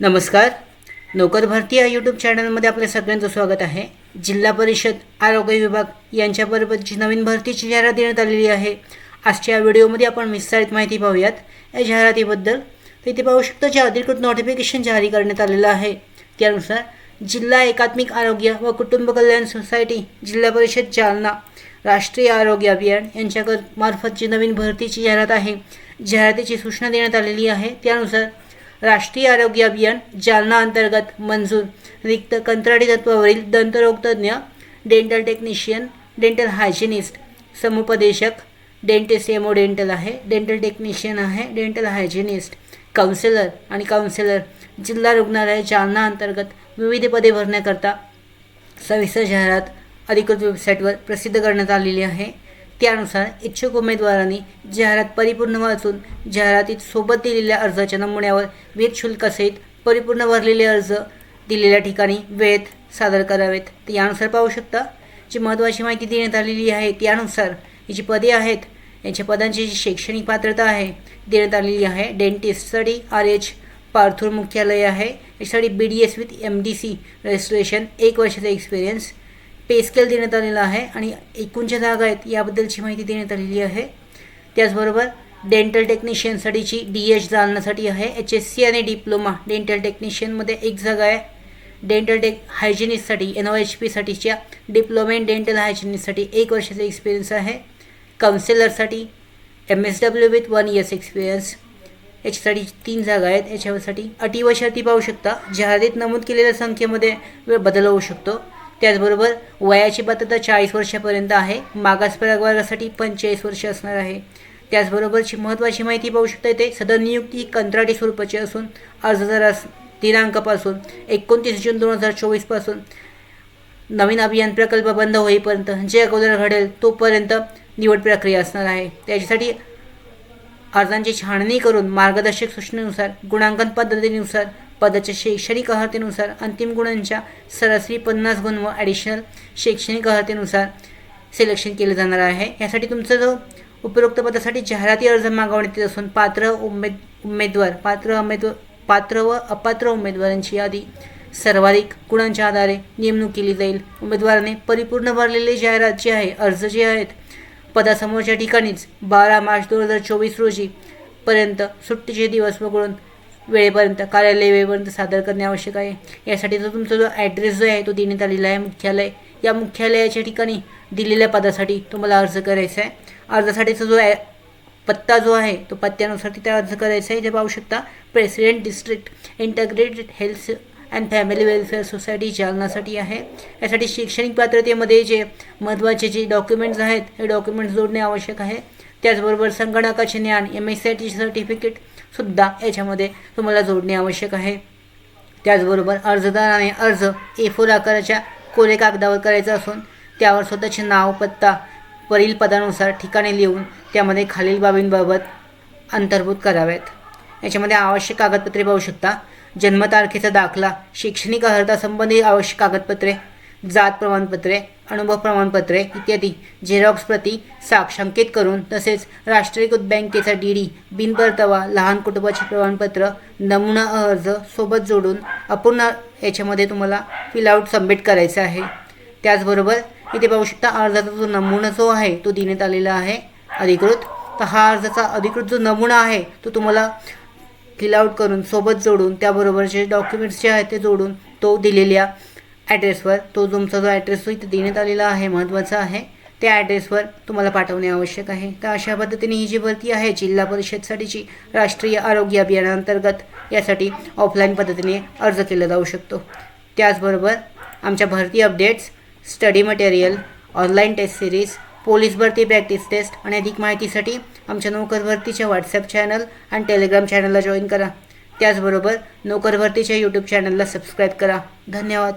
नमस्कार. नोकर भरती या यूट्यूब चॅनलमध्ये आपल्या सगळ्यांचं स्वागत आहे. जिल्हा परिषद आरोग्य विभाग यांच्याबरोबरची नवीन भरतीची जाहिरात देण्यात आलेली आहे आजच्या व्हिडिओमध्ये आपण विस्तारित माहिती पाहूयात. या जाहिरातीबद्दल तर इथे पाहू शकतो जे अधिकृत नोटिफिकेशन जारी करण्यात आलेलं आहे. त्यानुसार जिल्हा एकात्मिक आरोग्य व कुटुंब कल्याण सोसायटी जिल्हा परिषद जालना राष्ट्रीय आरोग्य अभियान यांच्या मार्फत जी नवीन भरतीची जाहिरात आहे जाहिरातीची सूचना देण्यात आलेली आहे. त्यानुसार राष्ट्रीय आरोग्य अभियान जालना अंतर्गत मंजूर रिक्त कंत्राटी तत्वावरील दंतरोगतज्ञ डेंटल टेक्निशियन डेंटल हायजिनिस्ट समुपदेशक डेंटिस्ट एमओ डेंटल आहे डेंटल टेक्निशियन आहे डेंटल हायजिनिस्ट काउन्सिलर आणि काउन्सिलर जिल्हा रुग्णालय जालना अंतर्गत विविध पदे भरण्याकरता सविस्तर जाहिरात अधिकृत वेबसाईटवर प्रसिद्ध करण्यात आलेली आहे. त्यानुसार इच्छुक उमेदवारांनी जाहिरात परिपूर्ण वाचून जाहिरातीत सोबत दिलेल्या अर्जाच्या नमुन्यावर वीज शुल्कासहित परिपूर्ण भरलेले अर्ज दिलेल्या ठिकाणी वेळेत सादर करावेत. तर यानुसार पाहू शकता जी महत्त्वाची माहिती देण्यात आलेली आहे त्यानुसार ही जी पदे आहेत यांच्या पदांची जी शैक्षणिक पात्रता आहे देण्यात आलेली आहे. डेंटिस्टसाठी आर एच पार्थूर मुख्यालय आहे. यासाठी B D S with M D C registration एक वर्षाचा एक्सपिरियन्स पे स्केल देण्यात आलेला आहे आणि एकूणच्या जागा आहेत याबद्दलची माहिती देण्यात आलेली आहे. त्याचबरोबर डेंटल टेक्निशियनसाठीची डी एच जालनासाठी आहे. एच एस सी आणि डिप्लोमा डेंटल टेक्निशियनमध्ये एक जागा आहे. डेंटल टेक हायजिनिस्टसाठी एन ओ एच पीसाठीच्या डिप्लोमा इन डेंटल हायजिनिस्टसाठी एक वर्षाचा एक्सपिरियन्स आहे. काउन्सिलरसाठी M S W with one years experience याच्यासाठी तीन जागा आहेत. याच्यासाठी अटी व शर्ती पाहू शकता. जाहिरातीत नमूद केलेल्या संख्येमध्ये वेळ बदल होऊ शकतो. त्याचबरोबर वयाची पात्रता चाळीस वर्षापर्यंत आहे. मागास प्रवर्गासाठी पंचेचाळीस वर्ष असणार आहे. त्याचबरोबरची महत्त्वाची माहिती पाहू शकता येते सदर नियुक्ती ही कंत्राटी स्वरूपाची असून अर्जदारास दिनांकापासून एकोणतीस जून दोन हजार चोवीसपासून नवीन अभियान प्रकल्प बंद होईपर्यंत जे अगोदर घडेल तोपर्यंत निवड प्रक्रिया असणार आहे. त्याच्यासाठी अर्जांची छाणणी करून मार्गदर्शक सूचनेनुसार गुणांकन पद्धतीनुसार पदाच्या शैक्षणिक अर्हतेनुसार अंतिम गुणांच्या सरासरी पन्नास गुण व ॲडिशनल शैक्षणिक अर्हतेनुसार सिलेक्शन केलं जाणार आहे. यासाठी तुमचं जो उपरोक्त पदासाठी जाहिराती अर्ज मागवण्यात येत असून पात्र उमेद उमेदवार पात्र उमेदवार पात्र व अपात्र उमेदवारांची यादी सर्वाधिक गुणांच्या आधारे नेमणूक केली जाईल. उमेदवाराने परिपूर्ण भरलेले जाहिरात जे आहे अर्ज जे आहेत पदासमोरच्या ठिकाणीच बारा मार्च दोन हजार चोवीस रोजी पर्यंत सुट्टीचे दिवस वगळून वेळेपर्यंत कार्यालय वेळेपर्यंत सादर करणे आवश्यक आहे. यासाठी जो तुमचा जो ॲड्रेस जो आहे तो देण्यात आलेला आहे मुख्यालय. या मुख्यालयाच्या ठिकाणी दिलेल्या पदासाठी तुम्हाला अर्ज करायचा आहे. अर्जासाठीचा जो ॲ पत्ता जो आहे तो पत्त्यानुसार तिथे अर्ज करायचा आहे. जे पाहू शकता president district integrated health and family welfare society जालनासाठी आहे. यासाठी शैक्षणिक पात्रतेमध्ये जे महत्त्वाचे जे डॉक्युमेंट्स आहेत हे डॉक्युमेंट्स जोडणे आवश्यक आहे. त्याचबरोबर संगणकाचे ज्ञान M S C I T सुद्धा याच्यामध्ये तुम्हाला जोडणे आवश्यक आहे. त्याचबरोबर अर्जदाराने अर्ज ए फोर आकाराच्या कोरे कागदावर करायचा असून त्यावर स्वतःचे नाव पत्ता वरील पदानुसार ठिकाणे लिहून त्यामध्ये खालील बाबींबाबत अंतर्भूत कराव्यात याच्यामध्ये आवश्यक कागदपत्रे पाहू शकता. जन्मतारखेचा दाखला शैक्षणिक अर्हतासंबंधित आवश्यक कागदपत्रे जात प्रमाणपत्रे अनुभव प्रमाणपत्रे इत्यादी झेरॉक्स प्रती साक्षांकित करून तसेच राष्ट्रीयकृत बँकेचा डी डी बिनपरतावा लहान कुटुंबाचे प्रमाणपत्र नमुना अर्ज सोबत जोडून अपूर्ण याच्यामध्ये तुम्हाला फिलआउट सबमिट करायचं आहे. त्याचबरोबर इथे पाहू शकता अर्जाचा जो नमुना जो आहे तो देण्यात आलेला आहे. अधिकृत. तर हा अर्जाचा अधिकृत जो नमुना आहे तो तुम्हाला फिलआउट करून सोबत जोडून त्याबरोबरचे डॉक्युमेंट्स जे आहेत ते जोडून तो दिलेल्या ॲड्रेसवर तो तुमचा जो ॲड्रेस इथे देण्यात आलेला आहे महत्त्वाचा आहे. त्या ॲड्रेसवर तुम्हाला पाठवणे आवश्यक आहे. तर अशा पद्धतीने ही जी भरती आहे जिल्हा परिषदसाठीची राष्ट्रीय आरोग्य अभियानांतर्गत यासाठी ऑफलाईन पद्धतीने अर्ज केला जाऊ शकतो. त्याचबरोबर आमच्या भरती updates study material online test series police भरती प्रॅक्टिस टेस्ट आणि अधिक माहितीसाठी आमच्या नोकर भरतीच्या व्हॉट्सअप चॅनल आणि टेलिग्राम चॅनलला जॉईन करा. त्याचबरोबर नोकर भरतीच्या यूट्यूब चॅनलला सबस्क्राईब करा. धन्यवाद.